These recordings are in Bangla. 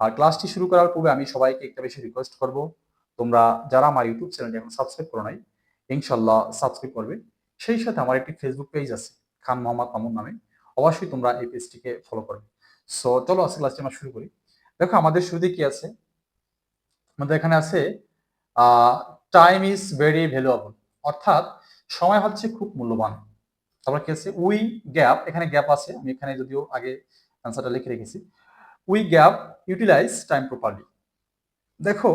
আর ক্লাসটি শুরু করার পূর্বে আমি সবাইকে একটা বেশি রিকোয়েস্ট করব। তোমরা যারা আমার ইউটিউব চ্যানেলটি এখন সাবস্ক্রাইব করো নাই ইনশাল্লাহ সাবস্ক্রাইব করবে। সেই সাথে আমার একটি ফেসবুক পেজ আছে, খান মোহাম্মদ মামুন নামে। অবশ্যই তোমরা এই পেজটিকে ফলো করবে। সো চলো আজকে ক্লাসটি আমরা শুরু করি। দেখো, আমাদের শুরুতে কি আছে? আমাদের এখানে আছে টাইম ইজ ভেরি ভ্যালুয়েবল অর্থাৎ, সময় হচ্ছে খুব মূল্যবান। তারপর কি আছে? উই গ্যাপ এখানে গ্যাপ আছে। আমি এখানে যদিও আগে অ্যান্সারটা লিখে রেখেছি। We gap utilise time properly দেখো,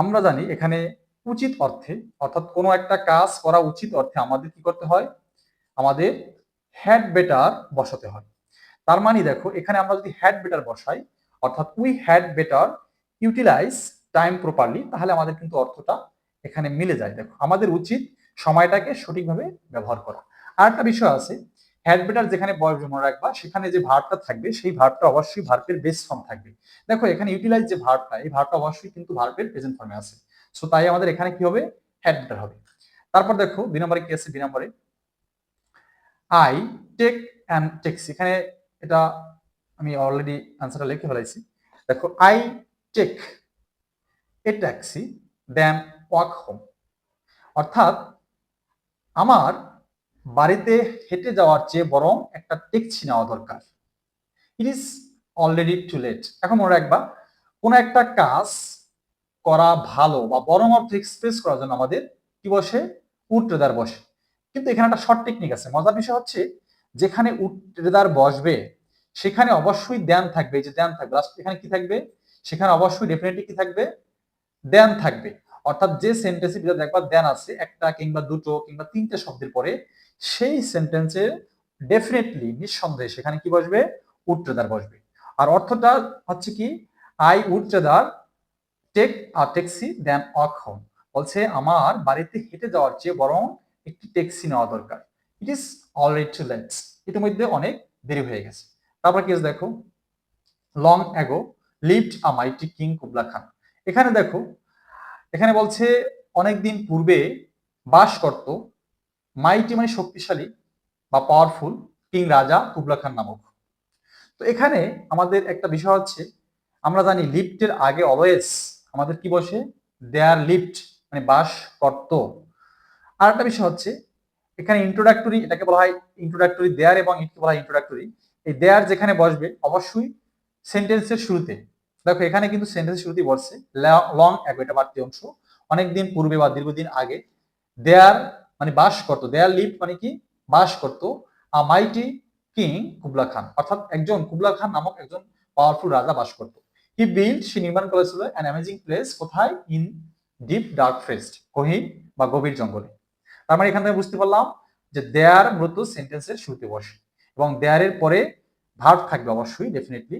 আমরা জানি এখানে উচিত অর্থে, অর্থাৎ কোনো একটা কাজ করা উচিত অর্থে আমাদের কি করতে হয়? আমাদের হ্যাড বেটার বসাতে হয়। তার মানে দেখো, এখানে আমরা যদি হ্যাড বেটার বসাই, অর্থাৎ we had better utilise time properly তাহলে আমাদের কিন্তু অর্থটা এখানে মিলে যায়। দেখো, আমাদের উচিত সময়টাকে সঠিকভাবে ব্যবহার করা। আর একটা বিষয় আছে হ্যাড বেটার যেখানে বয়স মনে রাখবা, সেখানে যে ভার্বটা থাকবে, সেই ভার্বটা অবশ্যই ভার্বের বেস ফর্ম থাকবে। দেখো, এখানে ইউটিলাইজ যে ভার্বটা এই ভার্বটা অবশ্যই কিন্তু ভার্বের প্রেজেন্ট ফর্মে আছে। সো তাই আমাদের এখানে কি হবে? হ্যাড বেটার হবে। তারপর দেখো, দুই নম্বরে কি আছে? দুই নম্বরে আই টেক অ্যান্ড টেক্স এখানে এটা আমি অলরেডি আনসারটা লিখে ফেলাইছি। দেখো I take a taxi then walk home অর্থাৎ, আমার বাড়িতে হেঁটে যাওয়ার চেয়ে বরং একটা ট্যাক্সি নেওয়া দরকার। It is already too late এখন মনে রাখবা, কোনো একটা কাজ করা ভালো বা বরং অর্থ এক্সপ্রেস করার জন্য আমাদের কি বসে? উট্রেদার বসে। কিন্তু এখানে একটা শর্ট টেকনিক আছে। মজার বিষয় হচ্ছে, যেখানে উট্রেদার বসবে, সেখানে অবশ্যই দেন থাকবে। যে দেন থাকবে এখানে কি থাকবে? সেখানে অবশ্যই ডেফিনেটলি কি থাকবে? দেন থাকবে। অর্থাৎ যে সেন্টেন্সে ভিতরে দেখবা দেন আছে, একটা কিংবা দুটো কিংবা তিনটে শব্দের পরে সেই সেন্টেন্সে ডেফিনেটলি নিঃসন্দেহে সেখানে কি বসবে? উট্রেদার বসবে। আর অর্থটা হচ্ছে কি? I would rather take a taxi then walk home বলছে আমার বাড়িতে হেঁটে যাওয়ার চেয়ে বরং একটি ট্যাক্সি নেওয়া দরকার। It is already too late ইতিমধ্যে অনেক দেরি হয়ে গেছে। তারপর কি আছে দেখো? Long ago lived a mighty king Kubla Khan এখানে দেখো এখানে বলছে, অনেকদিন পূর্বে বাস করত, মাইটি মানে শক্তিশালী বা পাওয়ারফুল কিং রাজা কুবলা খান নামক। তো এখানে আমাদের একটা বিষয় হচ্ছে, আমরা জানি লিফটের আগে অলওয়েজ আমাদের কি বসে? দেয়ার লিফট মানে বাস করত। আর একটা বিষয় হচ্ছে, এখানে ইন্ট্রোডাক্টরি এটাকে বলা হয় ইন্ট্রোডাক্টরি দেয়ার এবং ইটকে বলা হয় ইন্ট্রোডাক্টরি এই দেয়ার যেখানে বসবে, অবশ্যই সেন্টেন্সের শুরুতে দেখো, এখানে কিন্তু সেন্টেন্সের শুরুতেই বসছে লং অ্যাগো এটা বাড়তি অংশ। অনেকদিন পূর্বে বা দীর্ঘদিন আগে দেয়ার মানে বাস করতো দেয়ার লিফট মানে কি? বাস করতো আ মাইটি কিং কুবলা খান অর্থাৎ একজন কুবলা খান নামক একজন পাওয়ারফুল রাজা বাস করতো। হি বিল্ড সে নির্মাণ করেছিল অ্যান অ্যামেজিং প্লেস কোথায়? ইন ডিপ ডার্ক ফরেস্ট গহীন বা গভীর জঙ্গলে। তার মানে এখান থেকে বুঝতে পারলাম যে দেয়ার মূলত সেন্টেন্সের শুরুতে বসে এবং দেয়ারের পরে ভার্ব থাকবে অবশ্যই ডেফিনেটলি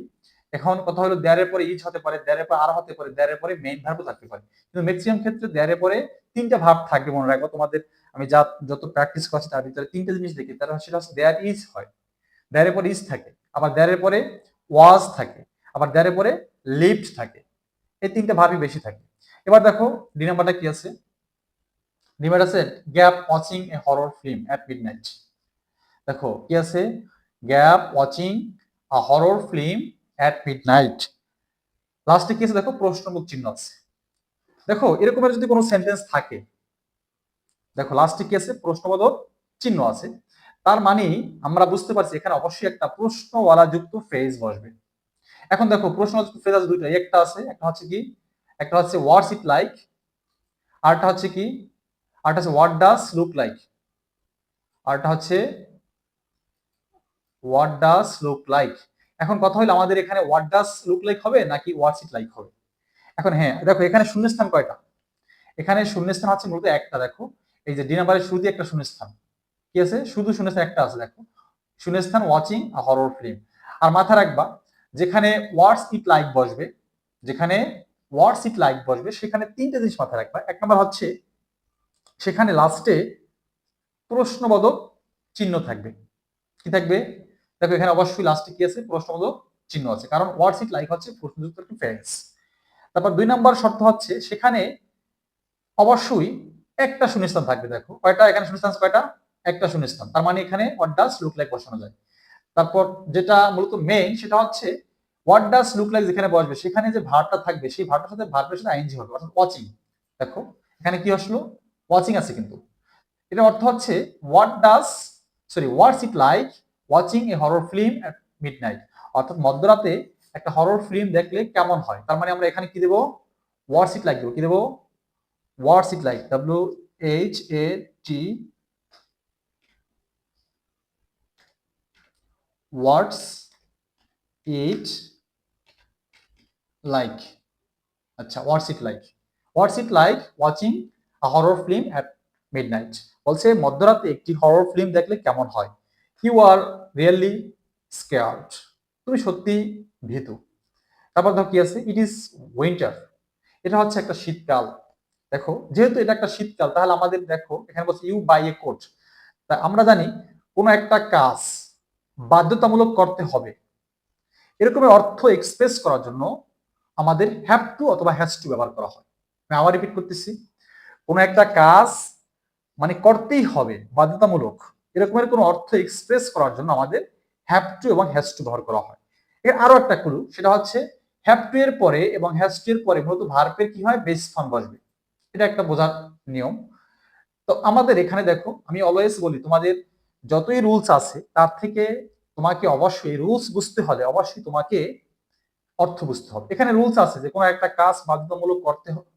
এখন কথা হলো দেয়ারের পরে ইজ হতে পারে, দেয়ারের পরে আর হতে পারে, দেয়ারের পরে মেইন ভার্বও থাকতে পারে। কিন্তু ম্যাক্সিমাম ক্ষেত্রে দেয়ারের পরে তিনটা ভার্ব থাকবে মনে রাখব। তোমাদের আমি যা, যত প্র্যাকটিস করছি তার ভিতরে তিনটা জিনিস দেখি, তার সেটা হচ্ছে দেয়ার ইজ হয়। দেয়ারের পরে ইজ থাকে, আবার দেয়ারের পরে ওয়াজ থাকে, আবার দেয়ারের পরে লিভড থাকে। এই তিনটা ভাবই বেশি থাকে। এবার দেখো দুই নাম্বারটা কি আছে? নিমার আছে gap watching a horror film at midnight দেখো, কি আছে? Gap watching a horror film at midnight লাস্টে কি আছে? দেখো প্রশ্নবোধক চিহ্ন আছে। দেখো, এরকমের যদি কোনো সেন্টেন্স থাকে, দেখো লাস্টে কি আছে? প্রশ্নবোধক চিহ্ন আছে। তার মানে আমরা বুঝতে পারছি এখানে অবশ্যই একটা প্রশ্নওয়ালা যুক্ত ফ্রেজ বসবে। এখন দেখো প্রশ্ন ফ্রেজ আছে দুইটা। একটা আছে, একটা হচ্ছে কি? একটা হচ্ছে হোয়াটস ইট লাইক আরটা হচ্ছে কি? আরটা হচ্ছে হোয়াট ডাস লুক লাইক আরটা হচ্ছে হোয়াট ডাস লুক লাইক এখন কথা হলো আমাদের এখানে হোয়াট ডাস লুক লাইক হবে নাকি হোয়াটস ইট লাইক হবে? এখন হ্যাঁ দেখো এখানে শূন্যস্থান কয়টা? এখানে শূন্যস্থান হচ্ছে মূলত একটা, দেখো। এই যে ডি নাম্বারের শুরুতে একটা শূন্যস্থান। কি আছে? শুধু শূন্যস্থান একটা আছে, দেখো। শূন্যস্থান ওয়াচিং হরর ফিল্ম আর মাথা রাখবা, যেখানে ওয়ার্ডস ইট লাইক বসবে, যেখানে ওয়ার্ডস ইট লাইক বসবে, সেখানে তিনটে জিনিস মাথায় রাখবা। এক নম্বর হচ্ছে, সেখানে লাস্টে প্রশ্নবোধক চিহ্ন থাকবে। কি থাকবে? দেখো এখানে অবশ্যই লাস্টে কি আছে? প্রশ্নবোধক চিহ্ন আছে। কারণ ওয়ার্ডস ইট লাইক হচ্ছে প্রশ্নযুক্ত একটি ফ্রেন্স তারপর দুই নম্বর শর্ত হচ্ছে সেখানে অবশ্যই একটা শূন্যস্থান থাকবে দেখো। কয়টা? এখানে শূন্যস্থান কয়টা? একটা শূন্যস্থান। তার মানে এখানে হোয়াট ডাস লুক লাইক বসানো যায়। তারপর যেটা মূলত মেইন সেটা হচ্ছে হোয়াট ডাস লুক লাইক যেখানে বসবে, সেখানে যে ভার্বটা থাকবে, সেই ভার্বটার সাথে ভার্বের সাথে আইএনজি হবে, অর্থাৎ ওয়াচিং দেখো, এখানে কি আসলো? ওয়াচিং আছে কিন্তু। এটা অর্থ হচ্ছে what does sorry what's it like watching a horror film at midnight অর্থাৎ মধ্যরাতে একটা হরর ফিল্ম দেখলে কেমন হয়? তার মানে আমরা এখানে কি দেবো? হোয়াটস ইট লাইক দেবো? কি দেবো? What's it like W H A T what's it like আচ্ছা what's it like what's it like watching a horror film at midnight বলছে মধ্যরাতে একটি হরর ফিল্ম দেখলে কেমন হয়? You are really scared. তুমি সত্যি ভীতু। তারপর দেখো কি আছে? ইট ইজ উইন্টার এটা হচ্ছে একটা শীতকাল। দেখো, যেহেতু এটা একটা শীতকাল, তাহলে আমাদের দেখো, এখানে বলছে ইউ বাই এ কোট তা আমরা জানি কোনো একটা কাজ বাধ্যতামূলক করতে হবে। এরকমের অর্থ এক্সপ্রেস করার জন্য আমাদের হ্যাভ টু অথবা হ্যাজ টু ব্যবহার করা হয়। আমি আবার রিপিট করতেছি। কোনো একটা কাজ মানে করতেই হবে, বাধ্যতামূলক। এরকমের কোনো অর্থ এক্সপ্রেস করার জন্য আমাদের হ্যাভ টু এবং হ্যাজ টু ব্যবহার করা হয়। এর আরও একটা ক্লু সেটা হচ্ছে হ্যাভ টু এর পরে এবং হ্যাজ টু এর পরে মূলত ভার্বের কি হয়? বেস ফর্ম বসবে। এটা একটা বোঝার নিয়ম। তো আমাদের এখানে দেখো, আমি অলওয়েজ বলি, তোমাদের যতই রুলস আছে, তার থেকে তোমাকে অবশ্যই রুলস বুঝতে হলে অবশ্যই তোমাকে অর্থ বুঝতে হবে। এখানে রুলস আছে যে কোনো একটা কাজ বাধ্যতামূলক করতে হ-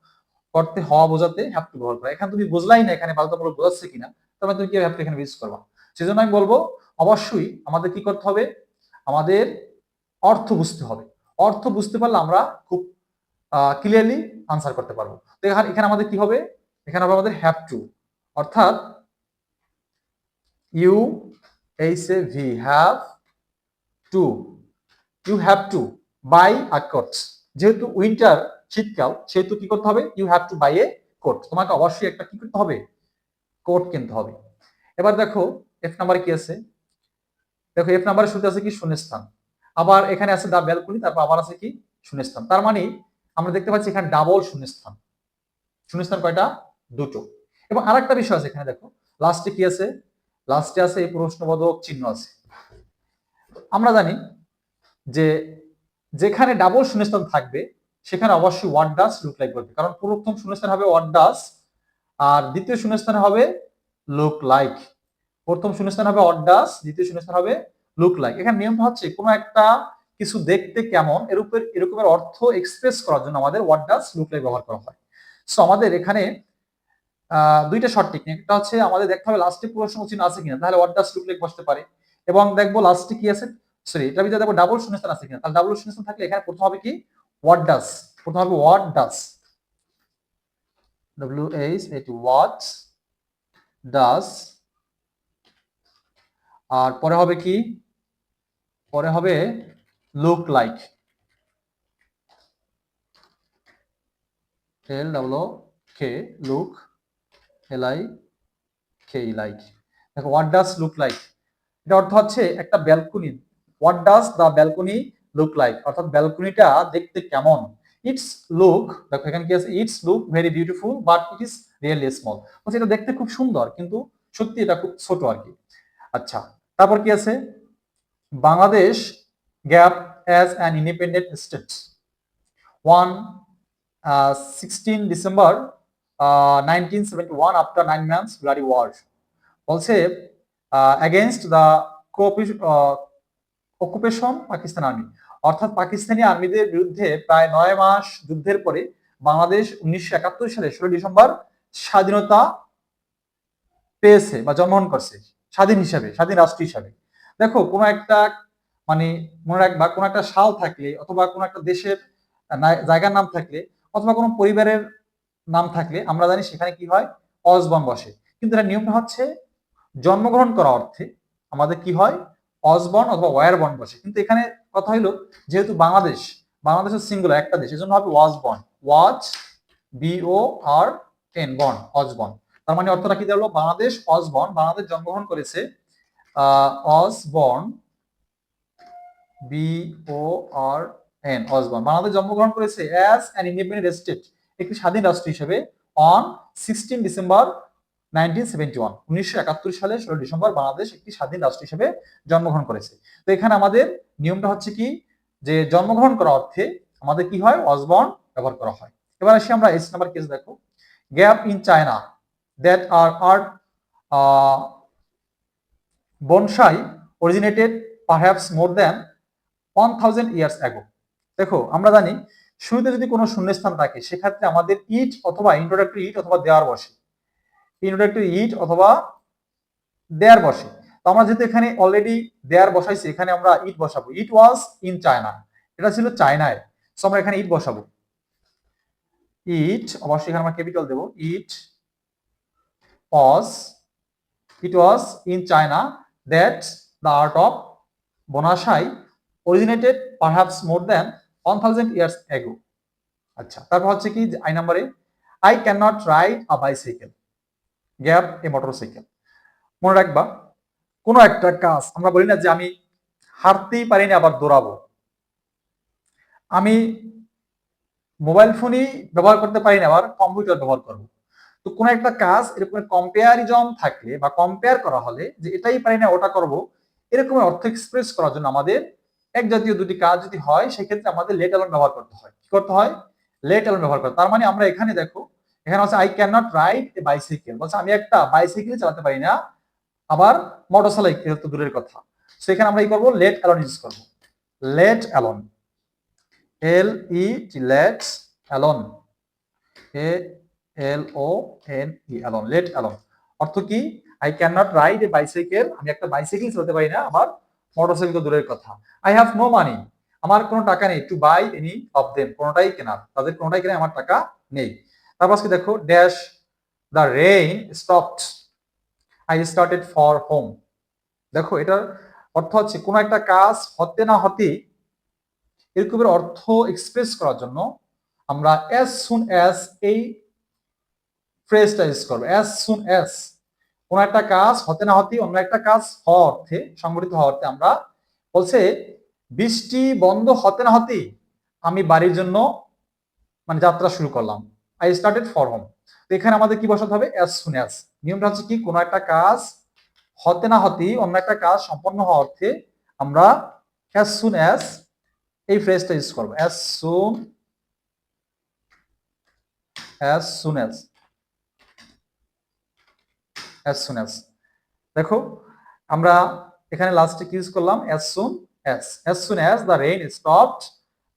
করতে, হওয়া বোঝাতে হ্যাভ টু ব্যবহার করা এখানে তুমি বুঝলাই না এখানে বাধ্যতামূলক বোঝাচ্ছে কিনা তবে তুমি কি হ্যাভ এখানে ইউজ করবা। সেজন্য আমি বলব, অবশ্যই আমাদের কি করতে হবে? আমাদের অর্থ বুঝতে হবে। অর্থ বুঝতে পারলে আমরা খুব ক্লিয়ারলি আনসার করতে পারব। তো এখানে আমাদের কি হবে? এখানে হবে আমাদের হ্যাভ টু অর্থাৎ you H A V have to you have to buy a যেহেতু উইন্টার শীতকাল সেহেতু কি করতে হবে? You have to buy a coat তোমাকে অবশ্যই একটা কি করতে হবে? কোট কিনতে হবে। এবার দেখো এফ নাম্বারে কি আছে? দেখো এফ নাম্বারে শুরুতে আছে কি? শূন্যস্থান। আবার এখানে আছে দা ব্যালকনি তারপর আবার আছে কি? শূন্যস্থান। তার মানে আমরা দেখতে পাচ্ছি এখানে ডাবল শূন্যস্থান। শূন্যস্থান কয়টা? দুটো। এবং আর একটা বিষয় আছে এখানে, দেখো। লাস্টে কি আছে? লাস্টে আছে এই প্রশ্নবোধক চিহ্ন আছে। আমরা জানি যে যেখানে ডাবল শূন্যস্থান থাকবে সেখানে অবশ্যই ওয়াট ডাস লুক লাইক বলবে। কারণ প্রথম শূন্যস্থান হবে ওয়াট ডাস আর দ্বিতীয় শূন্যস্থান হবে লুক লাইক প্রথম শূন্যস্থান হবে ওয়াট ডাস দ্বিতীয় শূন্যস্থান হবে লুক লাইক এখানে নিয়মটা হচ্ছে কোনো একটা কিছু দেখতে কেমন, এর উপর এরকমের অর্থ এক্সপ্রেস করার জন্য আমাদের ওয়াট ডাস লুক লাইক ব্যবহার করা হয়। সো আমাদের এখানে দুইটা শর্ট টেকনিক একটা হচ্ছে আমাদের দেখতে হবে লাস্টে প্রশ্ন চিহ্ন আছে কিনা, তাহলে ওয়াট ডাস লুক লাইক বসতে পারে। এবং দেখব লাস্টে কি আছে সরি এটা ভিতরে দেখব ডাবল শূন্যস্থান আছে কিনা। তাহলে ডাবল শূন্যস্থান থাকলে এখানে প্রথম হবে কি? হোয়াট ডাস প্রথম হবে হোয়াট ডাস ডব্লিউ এটি হোয়াট ডাস আর পরে হবে কি? পরে হবে look like L double K look L I K like দেখো হোয়াট ডাস লুক লাইক এটা অর্থ হচ্ছে একটা balcony what does the balcony look like অর্থাৎ ব্যালকনিটা দেখতে কেমন? ইটস লুক দেখো এখানে কি আছে? It's look very beautiful but it is really small বলছে এটা দেখতে খুব সুন্দর, কিন্তু সত্যি এটা খুব ছোট আর কি। আচ্ছা তারপর কি আছে? Bangladesh gap as an independent state one sixteen December nineteen seventy one after nine months bloody war বলছে against the occupation Pakistan army অর্থাৎ পাকিস্তানি আর্মিদের বিরুদ্ধে প্রায় নয় মাস যুদ্ধের পরে বাংলাদেশ উনিশশো একাত্তর সালে ষোলো ডিসেম্বর স্বাধীনতা পেয়েছে বা জন্মগ্রহণ করছে, স্বাধীন হিসাবে, স্বাধীন রাষ্ট্র হিসাবে। দেখো, কোনো একটা মানে মনে রাখবা, কোনো একটা সাল থাকলে অথবা কোনো একটা দেশের জায়গার নাম থাকলে অথবা কোনো পরিবারের নাম থাকলে আমরা জানি সেখানে কি হয়? অজবন বসে। কিন্তু এটা নিয়মটা হচ্ছে জন্মগ্রহণ করা অর্থে আমাদের কি হয়? অজবন অথবা ওয়ার বন বসে কিন্তু এখানে কথা হইল, যেহেতু বাংলাদেশ বাংলাদেশের সিঙ্গুলার একটা দেশ, এজন্য হবে ওয়াজ বন ওয়াজ বিও আর এন বন অজবন তার মানে অর্থটা কি দাঁড়াল? বাংলাদেশ অজবন বাংলাদেশ জন্মগ্রহণ করেছে was born B O R N was born Bangladesh জন্মগ্রহণ করেছে অ্যাজ অ্যান ইন্ডিপেন্ডেন্ট স্টেট একটি স্বাধীন রাষ্ট্র হিসেবে on sixteen December nineteen seventy one, উনিশশো একাত্তর সালে ষোলো ডিসেম্বর বাংলাদেশ একটি স্বাধীন রাষ্ট্র হিসেবে জন্মগ্রহণ করেছে। তো এখানে আমাদের নিয়মটা হচ্ছে কি? যে জন্মগ্রহণ করা অর্থে আমাদের কি হয়? অসবর্ন ব্যবহার করা হয়। এবার আসি আমরা এস নাম্বার কেস দেখো। Gap in China that are are bonsai originated perhaps more than one thousand years ago দেখো, আমরা জানি শুরুতে যদি কোনো শূন্যস্থান থাকে, সেক্ষেত্রে আমাদের ইট অথবা ইন্ট্রোডাক্টরি ইট অথবা দেওয়ার বসে। ইন্ট্রোডাক্টরি ইট অথবা দেয়ার বসে। তো আমরা যেহেতু এখানে অলরেডি দেয়ার বসাইছি, এখানে আমরা ইট বসাবো। ইট ওয়াজ ইন চায়না এটা ছিল চায়নায় সো আমরা এখানে ইট বসাবো। ইট অবশ্যই এখানে আমরা ক্যাপিটাল দেবো। It was it was in China that the art of bonsai originated perhaps more than one thousand years ago আচ্ছা তারপর হচ্ছে কি আই নাম্বারে I can not ride a bicycle gap a motorcycle মনে রাখবা, কোনো একটা কাজ, আমরা বলি না যে আমি হাঁটতেই পারি না আবার দৌড়াবো। আমি মোবাইল ফোনই ব্যবহার করতে পারি না, আবার কম্পিউটার ব্যবহার করব। তো কোনো একটা কাজ এরকম কম্পেয়ারিজম থাকলে বা কম্পেয়ার করা হলে যে এটাই পারি না, ওটা করব, এরকম অর্থ এক্সপ্রেস করার জন্য আমাদের এক জাতীয় দুটি কাজ যদি হয়, সেক্ষেত্রে আমাদের লেট অ্যালন ব্যবহার করতে হয়। কি করতে হয়? লেট অ্যালন ব্যবহার করতে তার মানে আমরা এখানে দেখো এখানে হচ্ছে I can not ride a bicycle বলছে, আমি একটা বাইসাইকেল চালাতে পারি না, আবার মোটরসাইকেল তো দূরের কথা। সেখানে আমরা কি করব? লেট অ্যালন ইউজ করব। Let alone L E T let alone A L O N E alone let alone অর্থ কি? I can not ride a bicycle আমি একটা বাইসাইকেল চালাতে পারি না আমার তো দূরের কথা। আই হ্যাভ নো মানি আমার কোনো টাকা নেই। To buy any of them কোনোটাই কেনার। তাদের কোনোটাই কেনে আমার টাকা নেই। তারপর কি দেখো dash the rain stopped I started for home দেখো, এটার অর্থ হচ্ছে কোনো একটা কাজ হতে না হতে এরকমের অর্থ এক্সপ্রেস করার জন্য আমরা অ্যাজ সুন অ্যাজ এই ফ্রেজটা ইউজ করব। অ্যাজ সুন অ্যাজ কোনো একটা কাজ হতে না হতে অন্য একটা কাজ হওয়া অর্থে সংগঠিত হওয়া অর্থে আমরা বলছে, বৃষ্টি বন্ধ হতে না হতেই আমি বাড়ির জন্য মানে যাত্রা শুরু করলাম। আই স্টার্টেড ফর হোম তো এখানে আমাদের কি বসাতে হবে? অ্যাজ সুন অ্যাজ নিয়মটা হচ্ছে কি? কোনো একটা কাজ হতে না হতেই অন্য একটা কাজ সম্পন্ন হওয়া অর্থে আমরা অ্যাজ সুন অ্যাজ এই ফ্রেজটা ইউজ করব। As soon as soon as as soon as দেখো, আমরা এখানে লাস্টে কি ইউজ করলাম? As soon as as soon as the rain stopped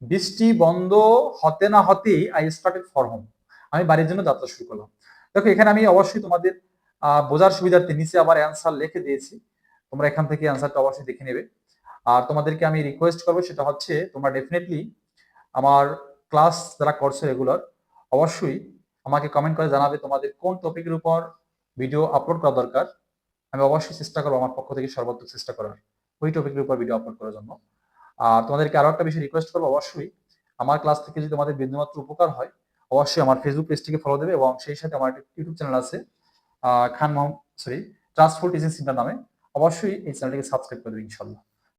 বৃষ্টি বন্ধ হতে না হতেই আই স্টার্টেড ফর হোম আমি বাড়ির জন্য যাত্রা শুরু করলাম। দেখো, এখানে আমি অবশ্যই তোমাদের বোঝার সুবিধার্থে নিচে আবার অ্যান্সার লিখে দিয়েছি। তোমরা এখান থেকে অ্যান্সারটা অবশ্যই দেখে নেবে। আর তোমাদেরকে আমি রিকোয়েস্ট করব, সেটা হচ্ছে তোমরা ডেফিনেটলি আমার ক্লাস যারা করছ রেগুলার অবশ্যই আমাকে কমেন্ট করে জানাবে তোমাদের কোন টপিকের উপর ভিডিও আপলোড করা দরকার। আমি অবশ্যই চেষ্টা করব আমার পক্ষ থেকে সর্বোত্তম চেষ্টা করার, ওই টপিকের উপর ভিডিও আপলোড করার জন্য। আর তোমাদেরকে আরও একটা বিষয় রিকোয়েস্ট করব, অবশ্যই আমার ক্লাস থেকে যদি তোমাদের বিন্দুমাত্র উপকার হয় অবশ্যই আমার ফেসবুক পেজটিকে ফলো দেবে এবং সেই সাথে আমার একটা ইউটিউব চ্যানেল আছে Khan Mohammad sorry transport centre নামে। অবশ্যই এই চ্যানেলটিকে সাবস্ক্রাইব করে দেবে, ইনশাল্লাহ।